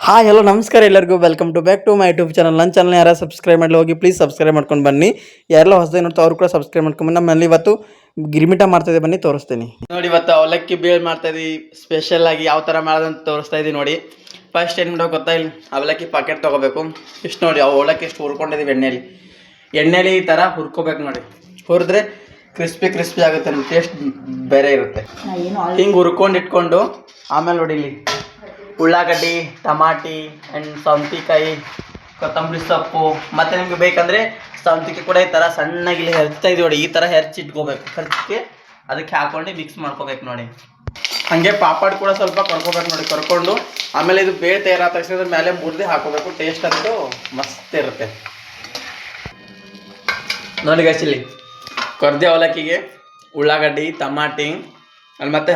Hi hello ನಮಸ್ಕಾರ ಎಲ್ಲರಿಗೂ. Welcome to back to my YouTube channel ನನ್ನ ಚಾನಲ್ ಯಾರು ಸಬ್ಸ್ಕ್ರೈಬ್ ಮಾಡಲಿ ಹೋಗಿ ಪ್ಲೀಸ್ ಸಬ್ಸ್ಕ್ರೈಬ್ ಮಾಡ್ಕೊಂಡು ಬನ್ನಿ. ಯಾರೆಲ್ಲ ಹೊಸದೇ ನೋಡ್ತಾ ಅವ್ರು ಕೂಡ ಸಬ್ಸ್ಕ್ರೈಬ್ ಮಾಡ್ಕೊಂಡು ಬನ್ನಿ. ನಮ್ಮಲ್ಲಿ ಇವತ್ತು ಗಿರ್ಮಿಟ ಮಾಡ್ತಾಯಿದ್ದೆ ಬನ್ನಿ ತೋರಿಸ್ತೀನಿ. ನೋಡಿ ಇವತ್ತು ಅವಲಕ್ಕಿ ಬೇಳೆ ಮಾಡ್ತಾ ಇದ್ದೀವಿ. ಸ್ಪೆಷಲ್ ಆಗಿ ಯಾವ ಥರ ಮಾಡೋದಂತ ತೋರಿಸ್ತಾ ಇದ್ದೀವಿ ನೋಡಿ. ಫಸ್ಟ್ ಏನು ಮಾಡೋ ಗೊತ್ತಾ ಇಲ್ಲಿ? ಅವಲಕ್ಕಿ ಪಾಕೆಟ್ ತೊಗೋಬೇಕು. ಇಷ್ಟು ನೋಡಿ ಅವು ಅವಲಕ್ಕಿ ಇಷ್ಟು ಹುರ್ಕೊಂಡಿದ್ದೀವಿ ಎಣ್ಣೆಲಿ. ಎಣ್ಣೆಲಿ ಈ ಥರ ಹುರ್ಕೋಬೇಕು ನೋಡಿ. ಹುರಿದ್ರೆ ಕ್ರಿಸ್ಪಿ ಕ್ರಿಸ್ಪಿ ಆಗುತ್ತೆ ನಮ್ಮ ಟೇಸ್ಟ್ ಬೇರೆ ಇರುತ್ತೆ. ಹಿಂಗೆ ಹುರ್ಕೊಂಡು ಇಟ್ಕೊಂಡು ಆಮೇಲೆ ನೋಡಿ ಇಲ್ಲಿ. ಉಳ್ಳಾಗಡ್ಡಿ, ಟಮಾಟಿ ಆ್ಯಂಡ್ ಸೌಂತಿಕಾಯಿ, ಕೊತ್ತಂಬರಿ ಸೊಪ್ಪು. ಮತ್ತು ನಿಮಗೆ ಬೇಕಂದರೆ ಸೌಂತಿಕಾಯಿ ಕೂಡ ಈ ಥರ ಸಣ್ಣಗೆ ಹೆರ್ಚ್ತಾ ಇದೀವಿ ನೋಡಿ. ಈ ಥರ ಹೆರ್ಚಿಟ್ಕೋಬೇಕು ಹೆರ್ಚಿಗೆ ಅದಕ್ಕೆ ಹಾಕ್ಕೊಂಡು ಮಿಕ್ಸ್ ಮಾಡ್ಕೋಬೇಕು ನೋಡಿ. ಹಾಗೆ ಪಾಪಡ್ ಕೂಡ ಸ್ವಲ್ಪ ಕರ್ಕೋಬೇಕು ನೋಡಿ. ಕರ್ಕೊಂಡು ಆಮೇಲೆ ಇದು ಬೇಳೆ ತಯಾರಾದ ತಕ್ಷಣ ಅದ್ರ ಮೇಲೆ ಮುರಿದು ಹಾಕೋಬೇಕು. ಟೇಸ್ಟ್ ಅಂತೂ ಮಸ್ತ್ ಇರುತ್ತೆ. ನೋಡಿ ಗೈಸ್ ಕೊರ್ದೆ ಅವಲಕ್ಕಿಗೆ ಉಳ್ಳಾಗಡ್ಡಿ, ಟಮಾಟಿ ಅಲ್ಲಿ ಮತ್ತೆ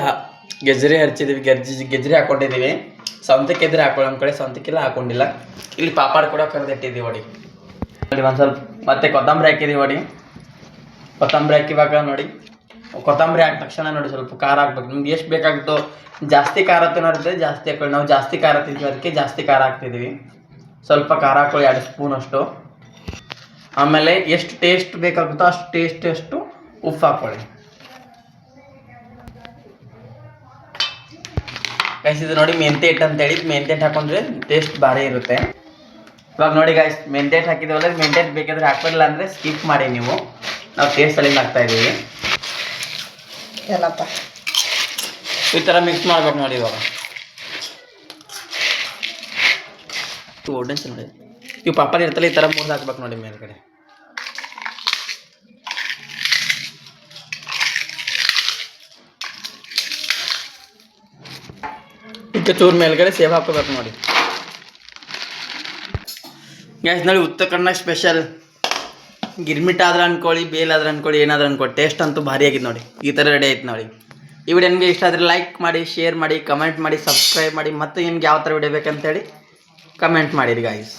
ಗೆಜ್ಜರಿ ಹರ್ಚಿದೀವಿ. ಗೆಜ್ಜಿ ಗೆಜ್ಜರಿ ಹಾಕೊಂಡಿದ್ದೀವಿ ಸೌಂತಿಗೆ ಇದ್ರೆ ಹಾಕೊಳ್ಳಿ ನಮ್ಮ ಕಡೆ ಸ್ವಂತಕ್ಕೆಲ್ಲ ಹಾಕೊಂಡಿಲ್ಲ. ಇಲ್ಲಿ ಪಾಪಾಡ್ ಕೂಡ ಕರೆದಿಟ್ಟಿದ್ದೀವಿ ನೋಡಿ. ಒಂದು ಸ್ವಲ್ಪ ಮತ್ತೆ ಕೊತ್ತಂಬರಿ ಹಾಕಿದ್ದೀವಿ ಒಡಿ ಕೊತ್ತಂಬರಿ ಹಾಕಿವಾಗ ನೋಡಿ. ಕೊತ್ತಂಬರಿ ಹಾಕಿದ ತಕ್ಷಣ ನೋಡಿ ಸ್ವಲ್ಪ ಖಾರ ಹಾಕ್ಬೇಕು ನಿಮ್ಗೆ ಎಷ್ಟು ಬೇಕಾಗುತ್ತೋ ಜಾಸ್ತಿ ಖಾರ ತಿನ್ನೋರಿದ್ರೆ ಜಾಸ್ತಿ ಹಾಕೊಳ್ಳಿ. ನಾವು ಜಾಸ್ತಿ ಖಾರ ತಿಂತೀವಿ, ಅದಕ್ಕೆ ಜಾಸ್ತಿ ಖಾರ ಹಾಕ್ತಿದ್ದೀವಿ. ಸ್ವಲ್ಪ ಖಾರ ಹಾಕೊಳ್ಳಿ, ಎರಡು ಸ್ಪೂನ್ ಅಷ್ಟು. ಆಮೇಲೆ ಎಷ್ಟು ಟೇಸ್ಟ್ ಬೇಕಾಗುತ್ತೋ ಅಷ್ಟು ಟೇಸ್ಟ್ ಅಷ್ಟು ಉಪ್ಪು ಹಾಕೊಳ್ಳಿ. ಗೈಸ್ ಇದು ನೋಡಿ ಮೆಂತೆ ಹಿಟ್ಟು ಅಂತೇಳಿ ಮೆಂತೆ ಹಿಟ್ಟು ಹಾಕೊಂಡ್ರೆ ಟೇಸ್ಟ್ ಭಾರಿ ಇರುತ್ತೆ. ಇವಾಗ ನೋಡಿ ಗೈಸ್ ಮೆಂತೆ ಹಿಟ್ಟು ಹಾಕಿದ್ವಲ್ಲ ಮೆಂತೆ ಹಿಟ್ಟು ಬೇಕಾದ್ರೆ ಹಾಕ್ಬಿಡಲ್ಲ ಅಂದರೆ ಸ್ಕಿಪ್ ಮಾಡಿ ನೀವು. ನಾವು ಟೇಸ್ಟ್ ಅಲ್ಲಿ ಹಾಕ್ತಾ ಇದ್ದೀವಿ ಎಲ್ಲಪ್ಪ. ಈ ಥರ ಮಿಕ್ಸ್ ಮಾಡ್ಬೇಕು ನೋಡಿ ಇವಾಗ. ಓಡೆನ್ಸ್ ನೋಡಿ. ಇವು ಪಾಪಡ್ ಇರ್ತಲ್ಲ ಈ ಥರ ಮೂರು ಹಾಕ್ಬೇಕು ನೋಡಿ ಮೇಲ್ಗಡೆ. ಇದಕ್ಕೆ ಚೂರು ಮೇಲ್ಗಡೆ ಸೇವ್ ಹಾಕೋಬೇಕು ನೋಡಿ. ಗ್ಯಾಸ್ ನೋಡಿ ಉತ್ತರ ಕನ್ನಡ ಸ್ಪೆಷಲ್ ಗಿರ್ಮಿಟ್ ಆದ್ರೆ ಅನ್ಕೊಳ್ಳಿ, ಬೇಲ್ ಆದ್ರೆ ಅನ್ಕೊಳ್ಳಿ, ಏನಾದ್ರೂ ಅನ್ಕೊಳ್ಳಿ. ಟೇಸ್ಟ್ ಅಂತೂ ಭಾರಿ ಆಗಿತ್ತು ನೋಡಿ. ಈ ಥರ ರೆಡಿ ಆಯ್ತು ನೋಡಿ. ಈ ವಿಡಿಯೋ ನಿಮಗೆ ಇಷ್ಟ ಆದರೆ ಲೈಕ್ ಮಾಡಿ ಶೇರ್ ಮಾಡಿ ಕಮೆಂಟ್ ಮಾಡಿ ಸಬ್ಸ್ಕ್ರೈಬ್ ಮಾಡಿ, ಮತ್ತು ನಿಮ್ಗೆ ಯಾವ ಥರ ವಿಡಿಯೋ ಬೇಕಂತೇಳಿ ಕಮೆಂಟ್ ಮಾಡಿರಿ ಗಾಯ್ಸ್